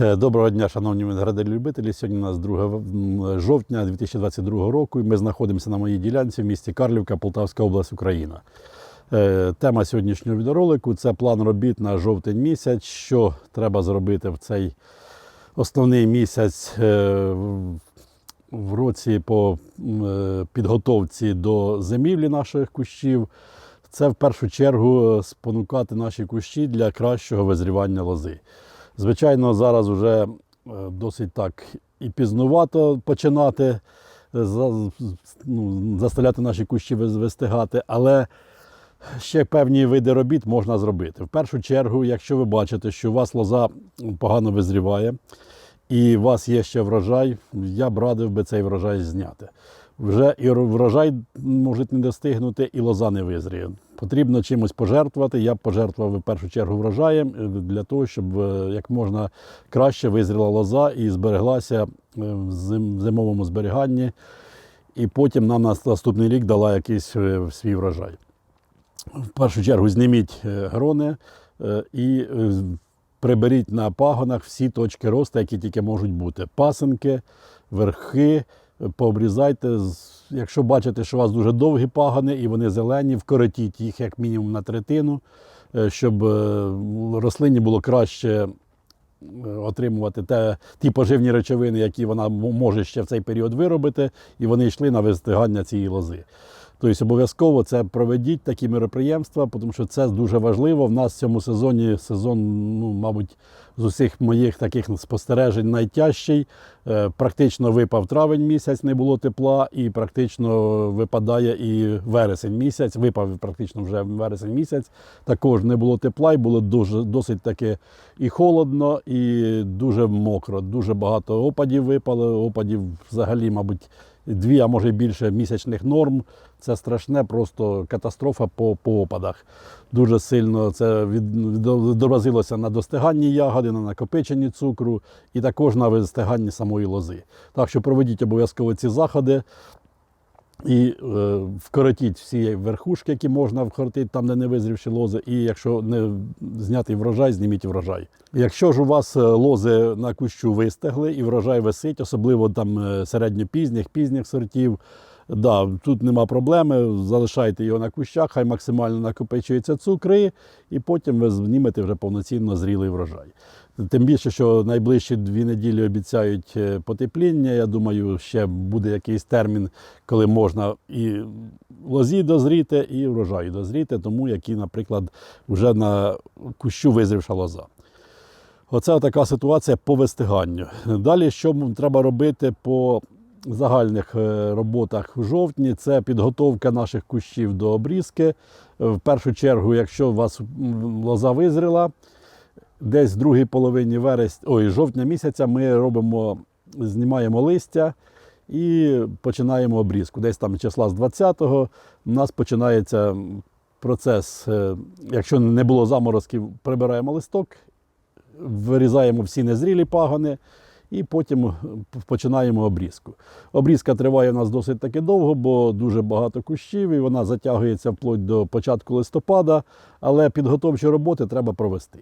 Е, Доброго дня, шановні виноградарі-любителі. Сьогодні у нас 2 жовтня 2022 року. і Ми знаходимося на моїй ділянці в місті Карлівка, Полтавська область, Україна. Е, Тема сьогоднішнього відеоролику це план робіт на жовтень місяць. Що треба зробити в цей основний місяць е, в- році по підготовці до зимівлі наших кущів. Це в першу чергу спонукати наші кущі для кращого визрівання лози. Звичайно, зараз вже е, досить так і пізнувато починати е, ну, заставляти наші кущі вистигати, але ще певні види робіт можна зробити. В першу чергу, якщо ви бачите, що у вас лоза погано визріває і у вас є ще врожай, я б радив би цей врожай зняти. Вже і врожай може не достигнути, і лоза не визріє. Потрібно чимось пожертвувати. Я пожертвував в першу чергу врожаєм е, для того, щоб е, як можна краще визріла лоза і збереглася е, в зимовому зберіганні, і потім нам на наступний рік дала якийсь свій врожай. В першу чергу зніміть грони і приберіть на пагонах всі точки росту, які тільки можуть бути. Пасинки, верхи, пообрізайте. Якщо бачите, що у вас дуже довгі пагани і вони зелені, вкоротіть їх як мінімум на третину, е, щоб е, рослині було краще е, отримувати те, ті поживні речовини, які вона може ще в цей період виробити, і вони йшли на вистигання цієї лози. Тобто обов'язково це проведіть такі мероприємства, тому що це дуже важливо. В нас в цьому сезоні сезон, ну, мабуть, з усіх моїх таких спостережень найтяжчий. Е, Практично випав травень місяць, не було тепла, і практично випадає і вересень місяць. Випав практично вже вересень місяць. Також не було тепла, і було дуже досить таки і холодно, і дуже мокро. Дуже багато опадів випало. Опадів взагалі, мабуть, дві, а може більше місячних норм. Це страшне, просто катастрофа по, по опадах. Дуже сильно це від- відобразилося на достиганні ягоди, на накопиченні цукру і також на вистиганні самої лози. Так що проведіть обов'язково ці заходи. І е, вкоротіть всі верхушки, які можна вкоротити там, де не визрівші лози. І якщо не знятий врожай, зніміть врожай. Якщо ж у вас е, лози на кущу вистегли і врожай висить, особливо там е, середньопізніх, пізніх сортів, да, тут нема проблеми, залишайте його на кущах, хай максимально накопичуються цукри, і потім ви знімете вже повноцінно зрілий врожай. Тим більше, що найближчі дві неділі обіцяють е, потепління. Я думаю, ще буде якийсь термін, коли можна і лозі дозріти, і врожаю дозріти, тому які, наприклад, вже на кущу визрівша лоза. Оце така ситуація по вистиганню. Далі, що треба робити по загальних е, роботах в жовтні, це підготовка наших кущів до обрізки. Е, В першу чергу, якщо у вас лоза визріла, десь в другій половині вересня, ой, жовтня місяця ми робимо, знімаємо листя і починаємо обрізку. Десь там числа з 20-го у нас починається процес, е, якщо не було заморозків, прибираємо листок, вирізаємо всі незрілі пагони. І потім починаємо обрізку. Обрізка триває у нас досить таки довго, бо дуже багато кущів, і вона затягується вплоть до початку листопада, але підготовчі роботи треба провести.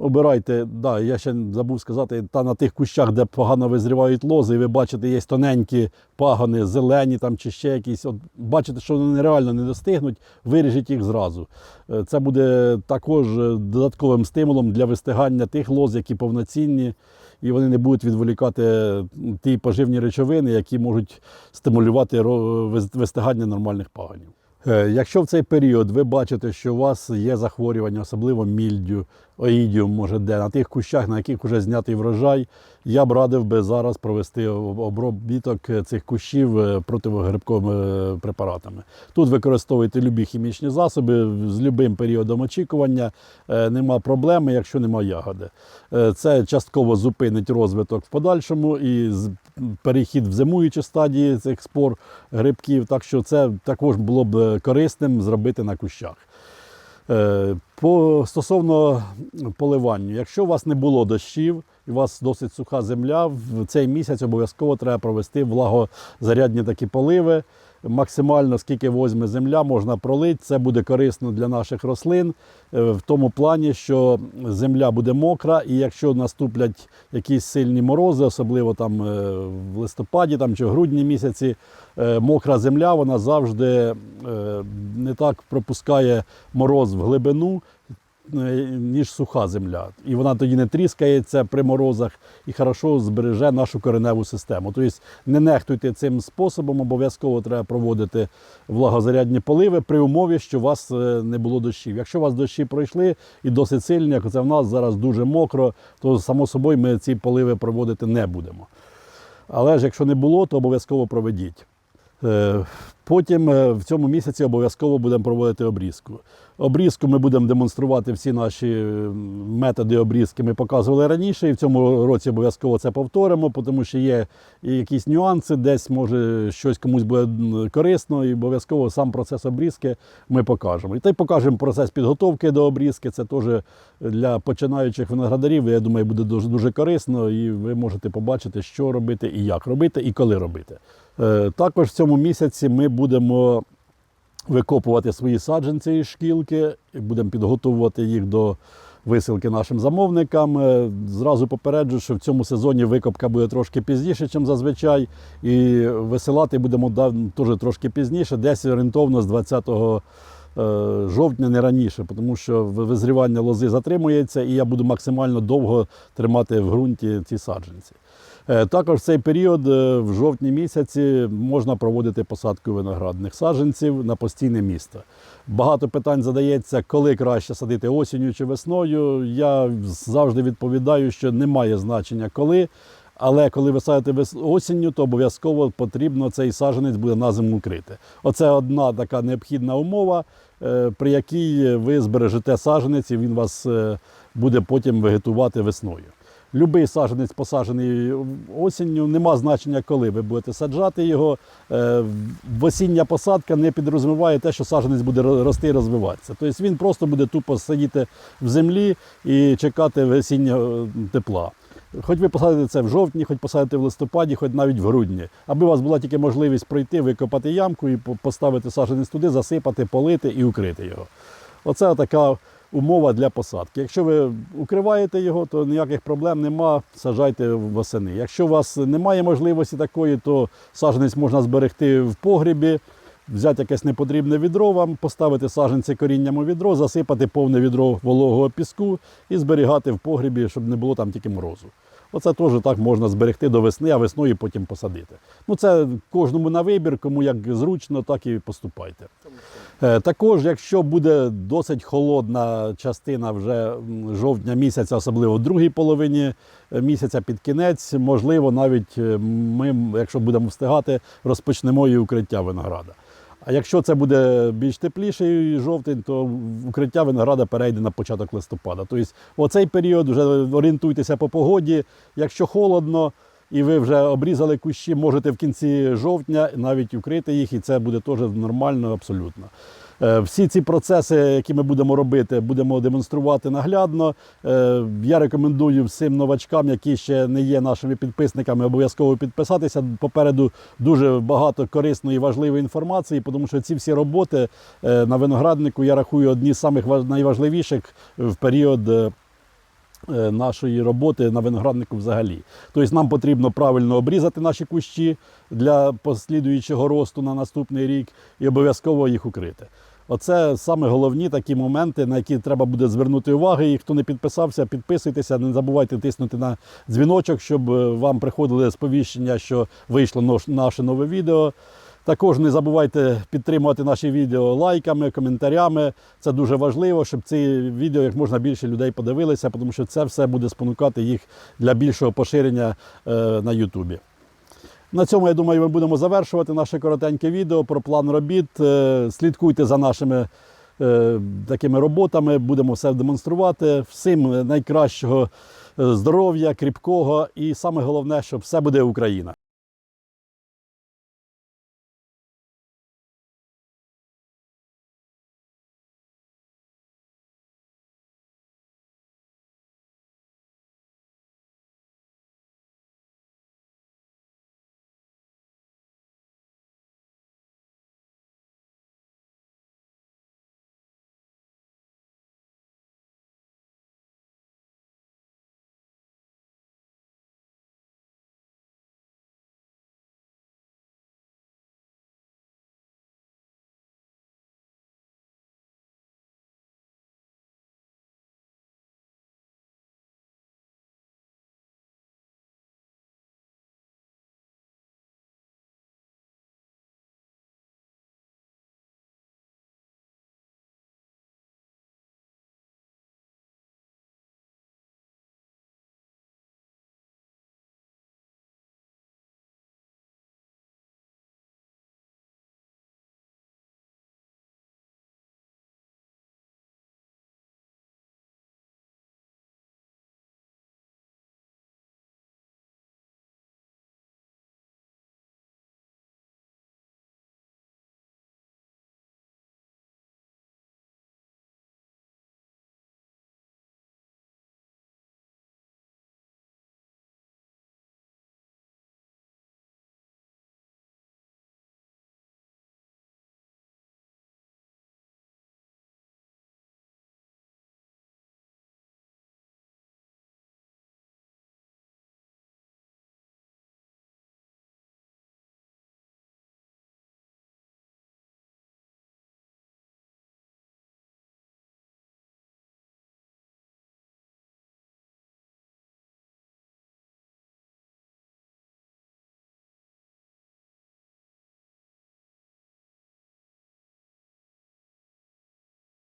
Обирайте, да, я ще забув сказати, та на тих кущах, де погано визрівають лози, і ви бачите, є тоненькі пагони, зелені там чи ще якісь. От, бачите, що вони нереально не достигнуть, виріжіть їх зразу. Е, Це буде також е, додатковим стимулом для вистигання тих лоз, які повноцінні, і вони не будуть відволікати ті поживні речовини, які можуть стимулювати вистигання нормальних пагонів. Е, Якщо в цей період ви бачите, що у вас є захворювання, особливо мільдю, оїдіум, може де, на тих кущах, на яких вже знятий врожай, я б радив би зараз провести обробіток е, цих кущів е, противогрибковими препаратами. Тут використовуйте любі хімічні засоби з любим періодом очікування, е, нема проблеми, якщо нема ягоди. Е, Це частково зупинить розвиток в подальшому і перехід в зимуючі стадії цих спор грибків. Так що це також було б е, корисним зробити на кущах. По, стосовно поливання, якщо у вас не було дощів, і у вас досить суха земля, в цей місяць обов'язково треба провести влагозарядні такі поливи. максимально скільки возьме земля, можна пролити. Це буде корисно для наших рослин е, в тому плані, що земля буде мокра, і якщо наступлять якісь сильні морози, особливо там е, в листопаді там, чи в грудні місяці, е, мокра земля вона завжди не так пропускає мороз в глибину, ніж суха земля. І вона тоді не тріскається при морозах і хорошо збереже нашу кореневу систему. Тобто не нехтуйте цим способом, обов'язково треба проводити влагозарядні поливи при умові, що у вас е, не було дощів. Якщо у вас дощі пройшли і досить сильні, як це в нас зараз дуже мокро, то само собою ми ці поливи проводити не будемо. Але ж якщо не було, то обов'язково проведіть. Е, Потім е, в цьому місяці обов'язково будемо проводити обрізку. Обрізку ми будемо демонструвати всі наші методи обрізки. Ми показували раніше, і в цьому році обов'язково це повторимо, тому що є якісь нюанси, десь може щось комусь буде корисно, і обов'язково сам процес обрізки ми покажемо. І та й покажемо процес підготовки до обрізки. Це теж для починаючих виноградарів, я думаю, буде дуже, дуже корисно, і ви можете побачити, що робити, і як робити, і коли робити. Е, Також в цьому місяці ми будемо викопувати свої саджанці із шкілки, і будемо підготовувати їх до висилки нашим замовникам. Е, Зразу попереджу, що в цьому сезоні викопка буде трошки пізніше, ніж зазвичай, і висилати будемо теж трошки пізніше, десь орієнтовно з 20 е, жовтня, не раніше, тому що визрівання лози затримується, і я буду максимально довго тримати в ґрунті ці саджанці. Е, Також в цей період, е, в жовтні місяці, можна проводити посадку виноградних саджанців на постійне місто. Багато питань задається, коли краще садити осінню чи весною. Я завжди відповідаю, що немає значення коли. Але коли ви садите осінню, то обов'язково потрібно цей саджанець буде на зиму укрити. Оце одна така необхідна умова, е, при якій ви збережете саджанець і він вас буде потім вегетувати весною. Любий саджанець посаджений осінню, нема значення, коли ви будете саджати його. Е, Осіння посадка не підрозуміває те, що саджанець буде рости і розвиватися. Тобто він просто буде тупо сидіти в землі і чекати весіннього тепла. Хоч ви посадите це в жовтні, хоч посадите в листопаді, хоч навіть в грудні, аби у вас була тільки можливість пройти, викопати ямку і поставити саджанець туди, засипати, полити і укрити його. Оце така умова для посадки. Якщо ви укриваєте його, то ніяких проблем нема, сажайте восени. Якщо у вас немає можливості такої, то саженець можна зберегти в погрібі, взяти якесь непотрібне відро вам, поставити саженці корінням у відро, засипати повне відро вологого піску і зберігати в погрібі, щоб не було там тільки морозу. Оце теж так можна зберегти до весни, а весною потім посадити. Ну це кожному на вибір, кому як зручно, так і поступайте. Е, Також, якщо буде досить холодна частина вже жовтня місяця, особливо в другій половині е, місяця під кінець, можливо, навіть е, ми, якщо будемо встигати, розпочнемо і укриття винограда. А якщо це буде більш тепліший жовтень, то укриття винограда перейде на початок листопада. Тобто, оцей період вже орієнтуйтеся по погоді. Якщо холодно і ви вже обрізали кущі, можете в кінці жовтня навіть укрити їх, і це буде теж нормально абсолютно. Е, Всі ці процеси, які ми будемо робити, будемо демонструвати наглядно. Е, Я рекомендую всім новачкам, які ще не є нашими підписниками, обов'язково підписатися. Попереду дуже багато корисної і важливої інформації, тому що ці всі роботи е, на винограднику я рахую одні з самих найважливіших в період. Нашої роботи на винограднику взагалі. Тобто нам потрібно правильно обрізати наші кущі для послідуючого росту на наступний рік і обов'язково їх укрити. Оце саме головні такі моменти, на які треба буде звернути увагу. І хто не підписався, підписуйтеся, не забувайте тиснути на дзвіночок, щоб е, вам приходили сповіщення, що вийшло наше нове відео. Також не забувайте підтримувати наші відео лайками, коментарями. Це дуже важливо, щоб ці відео як можна більше людей подивилися, тому що це все буде спонукати їх для більшого поширення е, на Ютубі. На цьому, я думаю, ми будемо завершувати наше коротеньке відео про план робіт. Е, Слідкуйте за нашими е, такими роботами, будемо все демонструвати. Всім найкращого е, здоров'я, кріпкого і саме головне, щоб все буде Україна.